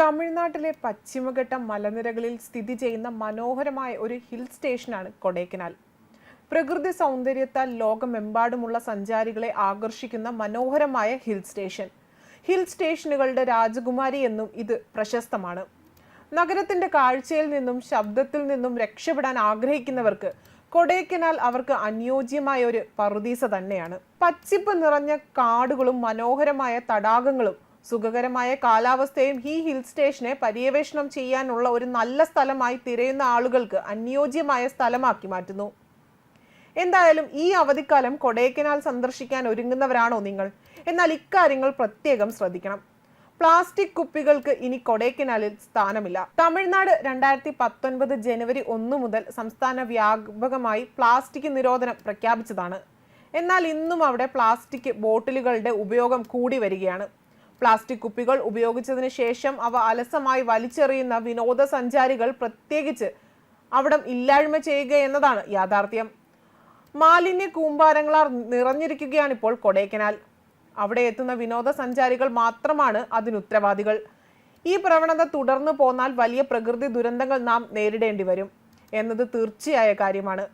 തമിഴ്നാട്ടിലെ പശ്ചിമഘട്ട മലനിരകളിൽ സ്ഥിതി ചെയ്യുന്ന മനോഹരമായ ഒരു ഹിൽ സ്റ്റേഷനാണ് കൊടൈക്കനാൽ. പ്രകൃതി സൗന്ദര്യത്താൽ ലോകമെമ്പാടുമുള്ള സഞ്ചാരികളെ ആകർഷിക്കുന്ന മനോഹരമായ ഹിൽ സ്റ്റേഷൻ. ഹിൽ സ്റ്റേഷനുകളുടെ രാജകുമാരി എന്നും ഇത് പ്രശസ്തമാണ്. നഗരത്തിന്റെ കാഴ്ചയിൽ നിന്നും ശബ്ദത്തിൽ നിന്നും രക്ഷപ്പെടാൻ ആഗ്രഹിക്കുന്നവർക്ക് കൊടൈക്കനാൽ അവർക്ക് അനുയോജ്യമായ ഒരു പറുദീസ തന്നെയാണ്. പച്ചിപ്പ് നിറഞ്ഞ കാടുകളും മനോഹരമായ തടാകങ്ങളും സുഖകരമായ കാലാവസ്ഥയും ഈ ഹിൽ സ്റ്റേഷനെ പര്യവേഷണം ചെയ്യാനുള്ള ഒരു നല്ല സ്ഥലമായി തിരയുന്ന ആളുകൾക്ക് അനുയോജ്യമായ സ്ഥലമാക്കി മാറ്റുന്നു. എന്തായാലും ഈ അവധിക്കാലം കൊടൈക്കനാൽ സന്ദർശിക്കാൻ ഒരുങ്ങുന്നവരാണോ നിങ്ങൾ? എന്നാൽ ഇക്കാര്യങ്ങൾ പ്രത്യേകം ശ്രദ്ധിക്കണം. പ്ലാസ്റ്റിക് കുപ്പികൾക്ക് ഇനി കൊടൈക്കനാലിൽ സ്ഥാനമില്ല. തമിഴ്നാട് രണ്ടായിരത്തി പത്തൊൻപത് ജനുവരി ഒന്ന് മുതൽ സംസ്ഥാന വ്യാപകമായി പ്ലാസ്റ്റിക് നിരോധനം പ്രഖ്യാപിച്ചതാണ്. എന്നാൽ ഇന്നും അവിടെ പ്ലാസ്റ്റിക് ബോട്ടിലുകളുടെ ഉപയോഗം കൂടി വരികയാണ്. പ്ലാസ്റ്റിക് കുപ്പികൾ ഉപയോഗിച്ചതിന് ശേഷം അവ അലസമായി വലിച്ചെറിയുന്ന വിനോദസഞ്ചാരികൾ പ്രത്യേകിച്ച് അവിടം ഇല്ലായ്മ ചെയ്യുക എന്നതാണ് യാഥാർത്ഥ്യം. മാലിന്യ കൂമ്പാരങ്ങളാൽ നിറഞ്ഞിരിക്കുകയാണ് ഇപ്പോൾ കൊടൈക്കനാൽ. അവിടെ എത്തുന്ന വിനോദസഞ്ചാരികൾ മാത്രമാണ് അതിനുത്തരവാദികൾ ഈ പ്രവണത തുടർന്നു പോന്നാൽ വലിയ പ്രകൃതി ദുരന്തങ്ങൾ നാം നേരിടേണ്ടി വരും എന്നത് തീർച്ചയായ കാര്യമാണ്.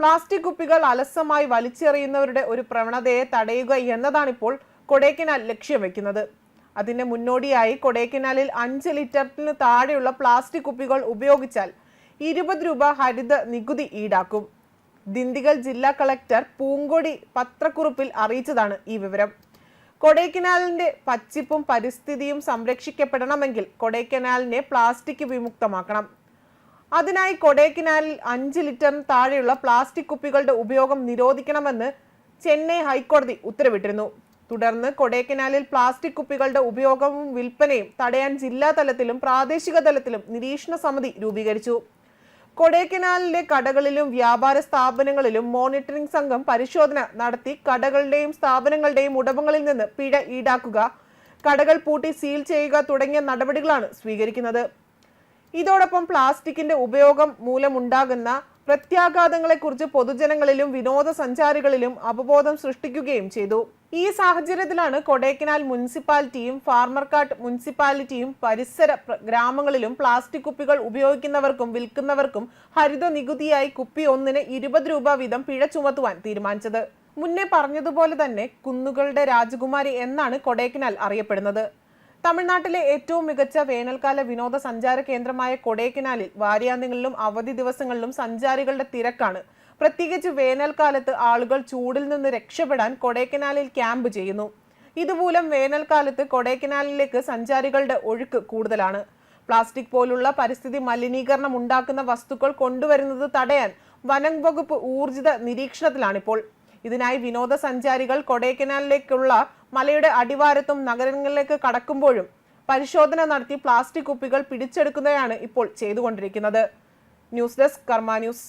പ്ലാസ്റ്റിക് കുപ്പികൾ അലസമായി വലിച്ചെറിയുന്നവരുടെ ഒരു പ്രവണതയെ തടയുക എന്നതാണിപ്പോൾ കൊടൈക്കനാൽ ലക്ഷ്യം വെക്കുന്നത്. അതിന് മുന്നോടിയായി കൊടൈക്കനാലിൽ അഞ്ച് ലിറ്ററിന് താഴെയുള്ള പ്ലാസ്റ്റിക് കുപ്പികൾ ഉപയോഗിച്ചാൽ ഇരുപത് രൂപ ഹരിത നികുതി ഈടാക്കും. ദിണ്ടിഗൽ ജില്ലാ കളക്ടർ പൂങ്കൊടി പത്രക്കുറിപ്പിൽ അറിയിച്ചതാണ് ഈ വിവരം. കൊടൈക്കനാലിന്റെ പച്ചിപ്പും പരിസ്ഥിതിയും സംരക്ഷിക്കപ്പെടണമെങ്കിൽ കൊടൈക്കനാലിനെ പ്ലാസ്റ്റിക് വിമുക്തമാക്കണം. അതിനായി കൊടൈക്കനാലിൽ അഞ്ച് ലിറ്ററിന് താഴെയുള്ള പ്ലാസ്റ്റിക് കുപ്പികളുടെ ഉപയോഗം നിരോധിക്കണമെന്ന് ചെന്നൈ ഹൈക്കോടതി ഉത്തരവിട്ടിരുന്നു. തുടർന്ന് കൊടൈക്കനാലിൽ പ്ലാസ്റ്റിക് കുപ്പികളുടെ ഉപയോഗവും വിൽപ്പനയും തടയാൻ ജില്ലാ തലത്തിലും പ്രാദേശിക തലത്തിലും നിരീക്ഷണ സമിതി രൂപീകരിച്ചു. കൊടൈക്കനാലിലെ കടകളിലും വ്യാപാര സ്ഥാപനങ്ങളിലും മോണിറ്ററിംഗ് സംഘം പരിശോധന നടത്തി കടകളുടെയും സ്ഥാപനങ്ങളുടെയും ഉടമകളിൽ നിന്ന് പിഴ ഈടാക്കുക കടകൾ പൂട്ടി സീൽ ചെയ്യുക തുടങ്ങിയ നടപടികളാണ് സ്വീകരിക്കുന്നത്. ഇതോടൊപ്പം പ്ലാസ്റ്റിക്കിന്റെ ഉപയോഗം മൂലമുണ്ടാകുന്ന പ്രത്യാഘാതങ്ങളെക്കുറിച്ച് പൊതുജനങ്ങളിലും വിനോദസഞ്ചാരികളിലും അവബോധം സൃഷ്ടിക്കുകയും ചെയ്തു. ഈ സാഹചര്യത്തിലാണ് കൊടൈക്കനാൽ മുനിസിപ്പാലിറ്റിയും ഫാർമർകാട്ട് മുനിസിപ്പാലിറ്റിയും പരിസര ഗ്രാമങ്ങളിലും പ്ലാസ്റ്റിക് കുപ്പികൾ ഉപയോഗിക്കുന്നവർക്കും വിൽക്കുന്നവർക്കും ഹരിത നികുതിയായി കുപ്പി ഒന്നിന് ഇരുപത് രൂപ വീതം പിഴ ചുമത്തുവാൻ തീരുമാനിച്ചത്. മുന്നേ പറഞ്ഞതുപോലെ തന്നെ കുന്നുകളുടെ രാജകുമാരി എന്നാണ് കൊടൈക്കനാൽ അറിയപ്പെടുന്നത്. തമിഴ്നാട്ടിലെ ഏറ്റവും മികച്ച വേനൽക്കാല വിനോദസഞ്ചാര കേന്ദ്രമായ കൊടൈക്കനാലിൽ വാര്യാന്തങ്ങളിലും അവധി ദിവസങ്ങളിലും സഞ്ചാരികളുടെ തിരക്കാണ്. പ്രത്യേകിച്ച് വേനൽക്കാലത്ത് ആളുകൾ ചൂടിൽ നിന്ന് രക്ഷപ്പെടാൻ കൊടൈക്കനാലിൽ ക്യാമ്പ് ചെയ്യുന്നു. ഇതുമൂലം വേനൽക്കാലത്ത് കൊടൈക്കനാലിലേക്ക് സഞ്ചാരികളുടെ ഒഴുക്ക് കൂടുതലാണ്. പ്ലാസ്റ്റിക് പോലുള്ള പരിസ്ഥിതി മലിനീകരണം ഉണ്ടാക്കുന്ന വസ്തുക്കൾ കൊണ്ടുവരുന്നത് തടയാൻ വനം വകുപ്പ് ഊർജിത നിരീക്ഷണത്തിലാണിപ്പോൾ. ഇതിനായി വിനോദസഞ്ചാരികൾ കൊടൈക്കനാലിലേക്കുള്ള മലയുടെ അടിവാരത്തും നഗരങ്ങളിലേക്ക് കടക്കുമ്പോഴും പരിശോധന നടത്തി പ്ലാസ്റ്റിക് കുപ്പികൾ പിടിച്ചെടുക്കുന്നതാണ് ഇപ്പോൾ ചെയ്തുകൊണ്ടിരിക്കുന്നത്. News desk Karma news.